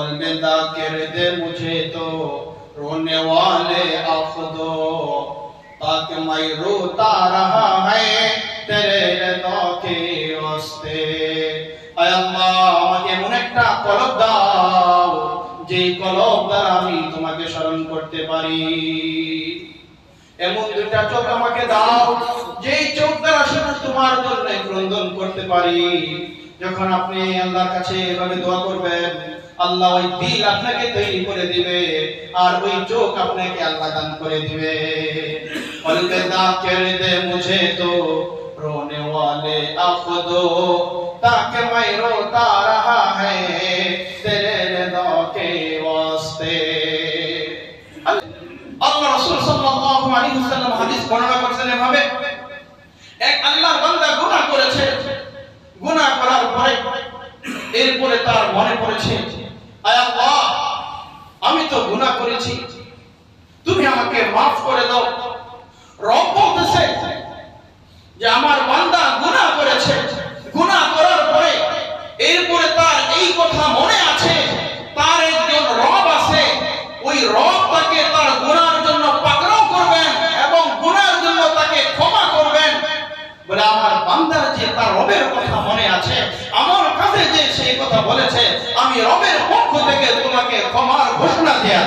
कल्ब जाकिर दे मुझे तो रोने वाले आखदो ताकि मैं रोता रहा है तेरे रदा के वास्ते আয় আল্লাহ আমাকে এমন একটা কলব দাও যে কলব দ্বারা আমি তোমাকে স্মরণ করতে পারি এমন দুটা চোখ আমাকে দাও যে চোখ দ্বারা শুধু তোমার জন্য ক্রন্দন করতে পারি যখন আপনি আল্লাহর কাছে এভাবে দোয়া করবেন, আল্লাহ ওই দিল আপনাকে তৈরি করে দিবে, আর ওই চোখ আপনাকে আল্লাহ দান করে দিবে। বলতে না কেড়ে দে মুঝে তো, রোনে ওয়ালে আখদো তাকে মাই রোতা রাহা হে তেরে রেদা কে ওয়াস্তে। আল্লাহ রাসূল সাল্লাল্লাহু আলাইহি ওয়াসাল্লাম হাদিস বর্ণনা করেছেন এভাবে আমাকে maaf করে দাও। রব বলতেছে যে আমার বান্দা গুনাহ করেছে। গুনাহ করার পরে এরপরে তার এই কথা মনে আছে, তার একজন রব আছে। ওই রব তাকে তার গুনার জন্য পাকড়াও করবেন এবং গুনার জন্য তাকে ক্ষমা করবেন। বলে আমার বান্দার যে তার রবের কথা মনে আছে, আমার কাছে যে সেই কথা বলেছে, আমি রবের পক্ষ থেকে তোমাকে ক্ষমার ঘোষণা দেয়া।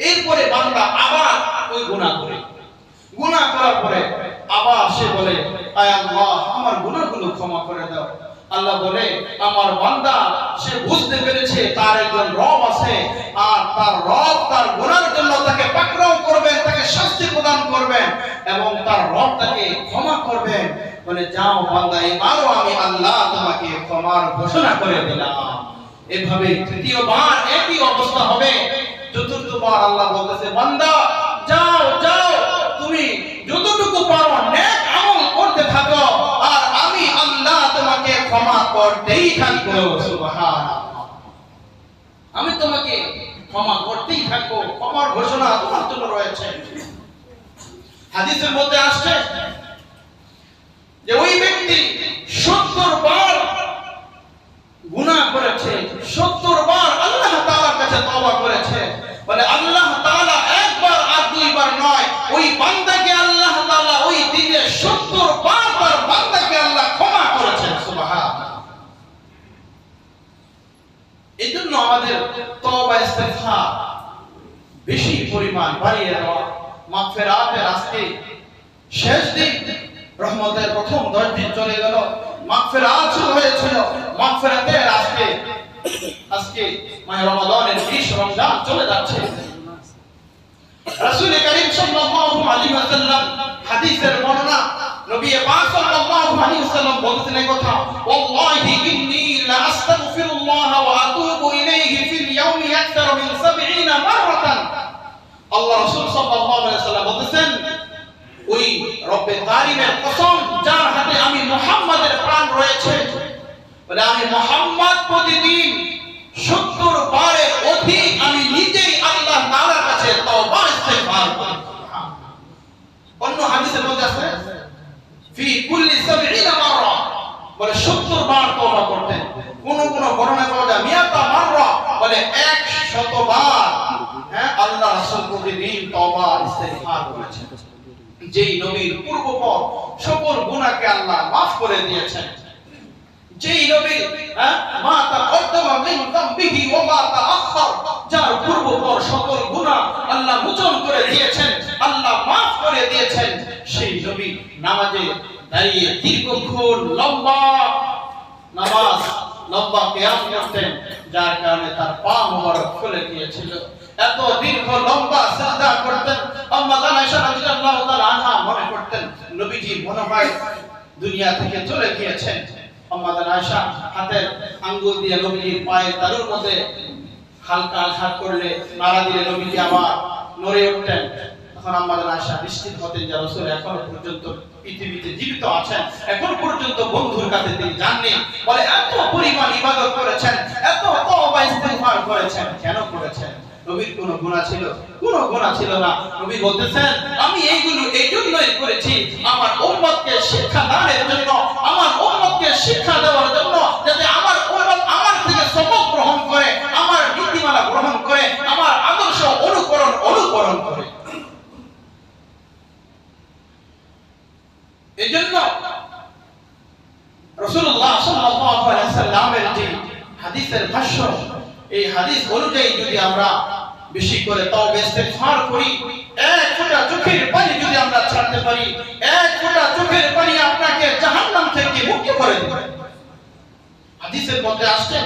এরপরে বান্দা আবার ওই গুনাহ করে। গুনাহ করার পরে আবার সে বলে, আয় আল্লাহ, আমার গুনাহগুলো ক্ষমা করে দাও। আল্লাহ বলে, আমার বান্দা, সে বুঝতে পেরেছে তার একজন রব আছে আর তার রব তার গুনার জন্য তাকে পাকড়াও করবেন, তাকে শাস্তি প্রদান করবেন এবং তার রব তাকে ক্ষমা করবেন। বলে, যাও বান্দা, এবারও আমি আল্লাহ তোমাকে ক্ষমার ঘোষণা করে দিলাম। এভাবে তৃতীয়বার একই অবস্থা হবে। চতুর্থবার আল্লাহ বলতেছে, বান্দা, যাও যাও, তুমি যতটুকু পারো নেক আমল করতে থাকো, আর আমি আল্লাহ তোমাকে ক্ষমা করতেই থাকব, সুবহানাল্লাহ। আমি তোমাকে ক্ষমা করতেই থাকব, ক্ষমার ঘোষণা তোমার জন্য রয়েছে। হাদিসের মধ্যে আসছে যে ওই ব্যক্তি সত্তর বার গুনাহ করেছে, সত্তর বার আল্লাহ তাআলার কাছে তওবা করেছে। বলে, আল্লাহ তাআলা একবার আর দুইবার নয়। ওই বান্দাকে আল্লাহ তাআলা ওই দিনে সত্তর বার তার বান্দাকে আল্লাহ ক্ষমা করেছেন, সুবহানাল্লাহ। এই জন্য আমাদের তওবা ইস্তেগফার বেশি পরিমাণ বাড়িয়ে দেওয়া মাগফিরাতের আজকে শেষ দিন, রহমতের প্রথম দশ দিন চলে গেল। মাগফিরাত শুরু হয়েছিল, মাগফিরাতের আজকে আজকে মাহে রমাদানের 20 রমজান চলে যাচ্ছে। রাসূল করিম সাল্লাল্লাহু আলাইহি ওয়াসাল্লাম হাদিসের বর্ণনা নবী পাক সাল্লাল্লাহু আলাইহি ওয়াসাল্লাম বলতেন এই কথা, ওয়াল্লাহি ইন্নী লা আস্তাগফিরুল্লাহ ওয়া আতুবু ইলাইহি ফিল ইয়াউমি আকতার মিন 70 মাররাতান। আল্লাহ রাসূল সাল্লাল্লাহু আলাইহি ওয়াসাল্লাম বলতেছেন, ওই রব্বে কারিমের কসম, যার হাতে আমি মুহাম্মাদের প্রাণ রয়েছে, বলে আমি মুহাম্মদ প্রতিদিন 70 বারের অধিক আমি নিজেই আল্লাহ তাআলার কাছে তওবা ইস্তেগফার করি। অন্য হাদিসের মধ্যে আছে, ফি কুল্লি 70 মাররা। বলে 70 বার কোন কোন বর্ণনা পাওয়া যায়, মিয়াতা মাররা। বলে 100 বার হ্যাঁ আল্লাহ রাসূল প্রতিদিন তওবা যেই নবীর পূর্বপর সকল গুনাহকে আল্লাহ মাফ করে দিয়েছেন। যেই নবীর যার সকল আল্লাহ মোচন করে দিয়েছেন, আল্লাহ করে দিয়েছেন, সেই নামাজে দাঁড়িয়ে দীর্ঘক্ষণ লম্বা নামাজ, লম্বা করতেন, যার কারণে তার পা মোবারক খুলে গিয়েছিল এত দীর্ঘ, লম্বা সাজদা করতেন, আম্মা আয়েশা আনহা মনে করতেন, নবীজি মনে হয় দুনিয়া থেকে চলে গিয়েছেন। আম্মা আয়েশা হাতের আঙ্গুল দিয়ে নবীজির পায়ের তালুর মধ্যে হালকা আঘাত করলে নাড়া দিলে নবীজি আবার নড়ে উঠতেন। তখন আম্মা আয়েশা নিশ্চিত হতেন যে রাসূল এখনও পর্যন্ত পৃথিবীতে জীবিত আছেন। এখন পর্যন্ত বন্ধুর কাছে তিনি যাননি। বলে, এত পরিমাণ ইবাদত করেছেন, এত তওবা ইস্তেগফার করেছেন, কেন করেছেন? নবীর কোনো গুণা ছিল? কোনো গুণা ছিল না। নবী বলতেছেন, আমি এইগুলো এই জন্যই করেছি আমার উম্মতকে শিক্ষা দানের জন্য, আমার উম্মতকে শিক্ষা দেওয়ার জন্য, যাতে আমার উম্মত আমার থেকে সবক গ্রহণ করে, আমার নীতিমালা গ্রহণ করে, আমার আদর্শ অনুকরণ অনুকরণ করে। এজন্য রাসূলুল্লাহ সাল্লাল্লাহু আলাইহি সাল্লামের যে হাদিসের ভাষ্য, এই হাদিস অনুযায়ী যদি আমরা বেশি করে তওবা ইস্তেগফার করি। এক ফোঁটা চোখের পানি যদি আমরা ছাড়তে পারি, এক ফোঁটা চোখের পানি আপনাকে জাহান্নাম থেকে মুক্ত করে হাদিসের মধ্যে আসছে,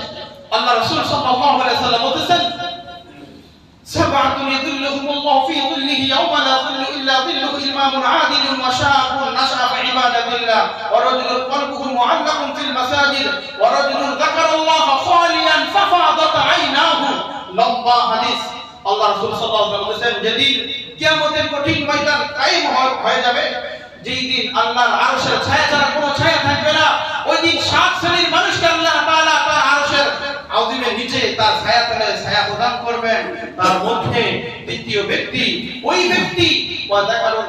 আল্লাহ রাসূল সাল্লাল্লাহু আলাইহি সাল্লাম বলেছেন লম্বা হাদিস। আল্লাহ রাসূল সাল্লাল্লাহু আলাইহি ওয়াসাল্লাম যেদিন কিয়ামতের কঠিন ময়দান কায়েম হয়ে যাবে, যেই দিন আল্লাহর আরশের ছায়া ছাড়া কোনো ছায়া থাকবে না, ওই দিন সাত শ্রেণির মানুষকে আল্লাহ তাআলা তার আরশের আউদিমের নিচে তার ছায়া তলে ছায়া প্রদান করবেন। তার মধ্যে দ্বিতীয় ব্যক্তি, ওই ব্যক্তি, ওয়াদাকারুন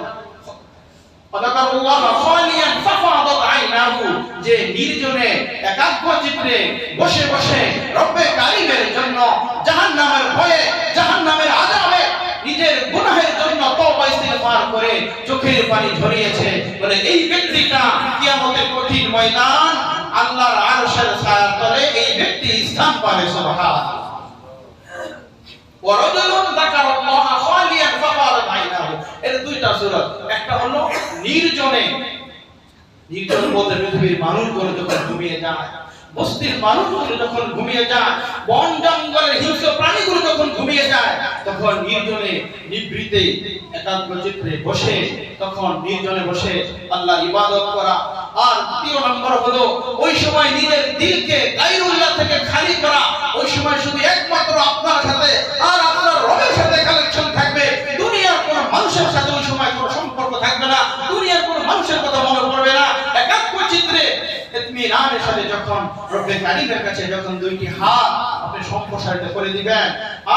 যে নির্জনে একাগ্র চিত্রে বসে বসে রব্বে কারিমের জন্য জাহান্নামের ভয়ে জাহান্নামের আযাবে নিজের গুনাহের জন্য তওবা ইস্তিগফার করে চোখের পানি ঝরিয়েছে। বলে, এই ব্যক্তিটা কিয়ামতের কঠিন ময়দান আল্লাহর আরশের ছায়ার তলে এই ব্যক্তি স্থান পাবে, সুবহানাল্লাহ। ওয়ারাজুলুন যাকারাল্লাহ খালিয়ান ফাফাদাত আইনাহু এর দুইটা সূরত। একটা হলো নির্জনে। নির্জন বলতে পৃথিবীর মানুষগুলো যখন ঘুমিয়ে যায় বস্তির মানুষগুলো যখন ঘুমিয়ে যায়, বন জঙ্গলের হিংস্র প্রাণীগুলো যখন ঘুমিয়ে যায়, তখন নির্জনে নিবৃতে একাগ্র চিত্রে বসে, তখন নির্জনে বসে আল্লাহ ইবাদত করা। আর দ্বিতীয় নম্বর হলো, ওই সময় নিজের দিলকে গায়রুল্লাহ থেকে খালি করা। ওই সময় শুধু একমাত্র আপনার সাথে আর আপনার রবের সাথে কালেকশন থাকবে দুনিয়ার কোন মানুষের সাথে ওই সময় কোনো সম্পর্ক থাকবে না দুনিয়ার কোন মানুষের কথা মনে পড়বে না একাত্ম চিত্রে ইতমিনানের সাথে যখন রব্বে কারিমের কাছে যখন দুইটি হাত আপনি সম্প্রসারিত করে দিবেন,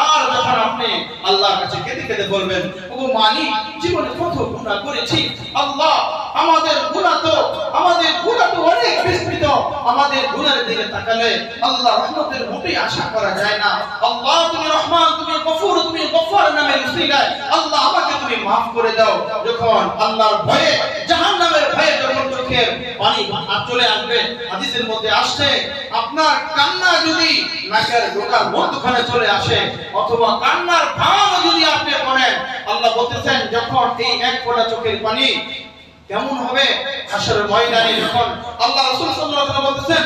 আর যখন আপনি আল্লাহর কাছে কেঁদে কেঁদে বলবেন ও মালিক, জীবনে কত গুনাহ করেছি। আল্লাহ, আমাদের গুনাহ তো, আমাদের গুনাহ তো অনেক বিস্তৃত। আমাদের গুনাহের দিকে তাকালে আল্লাহ রহমতের মোটেই আশা করা যায় না। আল্লাহ, তুমি রহমান, তুমি গফুর, তুমি গফফার নামে উসিলায় আল্লাহ, আমাকে তুমি maaf করে দাও। যখন আল্লাহর ভয়ে যখন চোখের পানি আর চলে মধ্যে আসছে, আপনার কান্না যদি চলে আসে, অথবা কান্নার ভাব যদি আপনি করেন আল্লাহ বলতেছেন, যখন এই এক ফোঁটা চোখের পানি, কেমন হবে? আসলে ময়দানে যখন আল্লাহ রাসূল বলতেছেন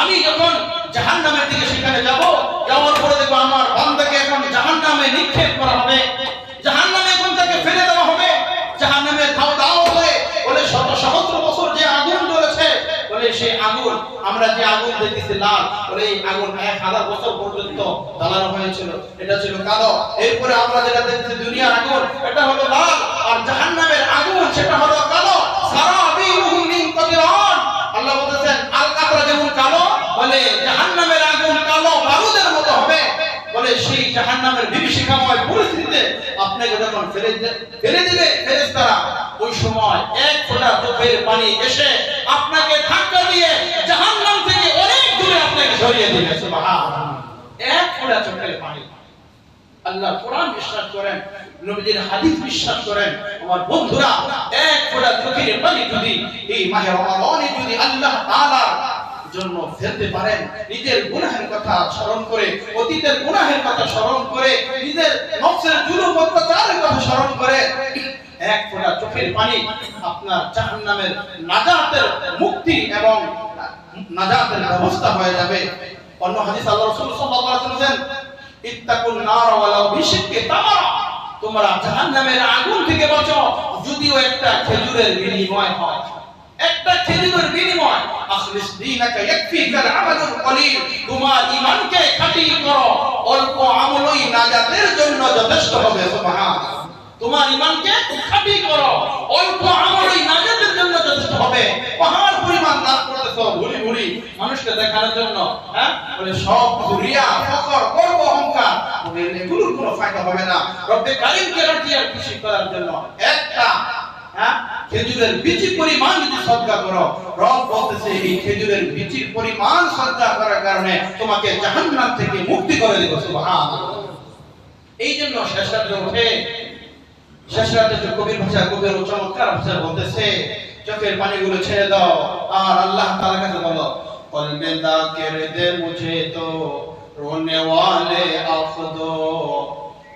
আমি যখন জাহান্নামের দিকে সেখানে যাব যাওয়ার পরে দেখব আমার বান্দাকে এখন জাহান্নামে নিক্ষেপ করা হবে জাহান্নামে এখন তাকে ফেলে দেওয়া হবে জাহান্নামে দাও দাও করে বলে শত সহস্র বছর যে আগুন জ্বলেছে বলে সেই আগুন আমরা যে আগুন দেখতেছি লাল বলে এই আগুন এক হাজার বছর পর্যন্ত জ্বালানো হয়েছিল। এটা ছিল কালো। এরপরে আমরা যেটা দেখতেছি, দুনিয়ার আগুন, এটা হলো লাল, আর জাহান্নামের আগুন, সেটা হলো কালো। সারা বিহুম কতিরান আল্লাহ বলতেছেন আল কাতরা যেমন কালো, বলে জাহান্নামের আগুন কালো বারুদের মতো হবে। বলে সেই জাহান্নামের বিভীষিকাময় পরিস্থিতিতে আপনাকে যখন ফেলে ফেলে দিবে ফেরেশতারা, ওই সময় এক ফোঁটা চোখের পানি এসে আপনাকে ধাক্কা দিয়ে জাহান্নাম থেকে অনেক দূরে আপনাকে সরিয়ে দিবে, সুবহানাল্লাহ। এক ফোঁটা চোখের পানি। আল্লাহ কোরআন বিশ্বাস করেন, নবীজির হাদিস বিশ্বাস করেন। আমার বন্ধুরা, এক ফোঁটা চোখের পানি যদি এই মাহে রমাদানে যদি আল্লাহ তাআলার জন্য ফেলতে পারেন, নিজের গুনাহের কথা স্মরণ করে, অতীতের গুনাহের কথা স্মরণ করে, নিজের নফসের জুলুম, অত্যাচারের কথা স্মরণ করে, এক ফোঁটা চোখের পানি আপনার জাহান্নামের নাজাতের মুক্তি এবং নাজাতের ব্যবস্থা হয়ে যাবে। অন্য হাদিস আল্লাহ রাসূল সাল্লাল্লাহু আলাইহি ওয়াসাল্লাম ইত্তাকুন নার ওয়ালাউ বিশিক্কি তামারা। তোমরা জাহান্নামের আগুন থেকে বাঁচো, যদিও একটা খেজুরের বিনিময় হয়। একটা খেজুরের বিনিময়, আখলিস দীনাকা ইয়াকফিকা আমালুল কলিল। তোমার ঈমানকে খাঁটি করো, অল্প আমলই নাজাতের জন্য যথেষ্ট হবে, সুবহানাল্লাহ। তোমার ঈমানকে খাঁটি করো, অল্প আমলই নাজাতের জন্য যথেষ্ট হবে। পাহাড় পরিমাণ দান করতেছো ভুরি মানুষকে দেখানোর জন্য হ্যাঁ? সব রিয়া ফখর গর্ব অহংকার। এগুলোর কোনো ফায়দা হবে না। রব্বে কারিমকে রাজি আর খুশি করার জন্য একটা হ্যাঁ? খেজুরের পরিমাণ যদি সদকা করো, রব বলতেছে, এই খেজুরের বিচির পরিমাণ সদকা করার কারণে তোমাকে জাহান্নাম থেকে মুক্তি করে এই জন্য শেষ উঠে কবির ভাষা, কবির চমৎকার ভাষা বলতেছে, চোখের পানিগুলো ছেড়ে দাও। আর আল্লাহ তাআলার কাছে বলো قلب ذاکر دے مجھے تو رونے والے آف دو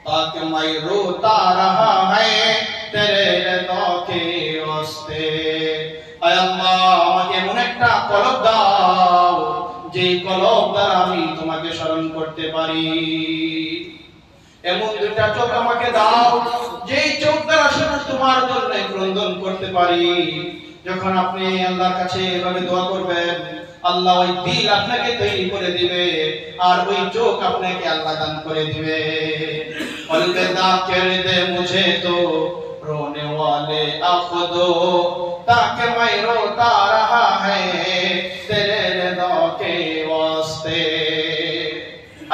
پاک میں روتا رہا ہے تیرے رضا کے واسطے اے اللہ আমাকে এমন একটা কলব দাও যে কলব দ্বারা আমি তোমাকে স্মরণ করতে পারি। এমন দুটা চোখ আমাকে দাও, যেই চোখ দ্বারা শুধু তোমার জন্য ক্রন্দন করতে পারি। যখন আপনি আল্লাহর কাছে এভাবে দোয়া করবেন আল্লাহ ওই দিল আপনাকে তৈরি করে দিবে আর ওই চোখ আপনাকে আল্লাহ দান করে দিবে অলবেদা कर दे मुझे तो रोने वाले आंख दो ताकि मैं रोता रहा है तेरे रदा के वास्ते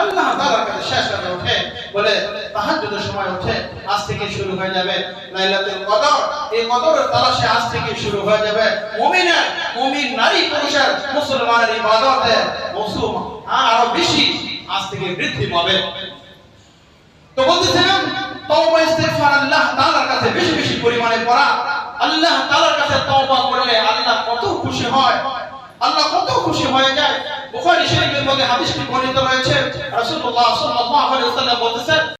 আল্লাহ তাআলার কাছে শেষ রাতে উঠে বলে তাহাজ্জুদের সময় উঠে আজ থেকে শুরু হয়ে যাবে লাইলাতুল কদর। এই কদরের তালাশে আজ থেকে শুরু হয়ে যাবে মুমিনের, মুমিন নারী, পুরুষের, মুসলমানের ইবাদতে। মৌসুম আরও বেশি আজ থেকে বৃদ্ধি পাবে। তো বলতেছিলাম, তওবা ইস্তিগফার আল্লাহ তাআলার কাছে বেশি বেশি পরিমাণে করা। আল্লাহ তাআলার কাছে তওবা করলে আল্লাহ কত খুশি হয়। আল্লাহ কত খুশি হয়ে যায়। বুখারী শরীফের মধ্যে হাদিসটি বর্ণিত রয়েছে। রাসূলুল্লাহ সাল্লাল্লাহু আলাইহি ওয়াসাল্লাম বলতেছেন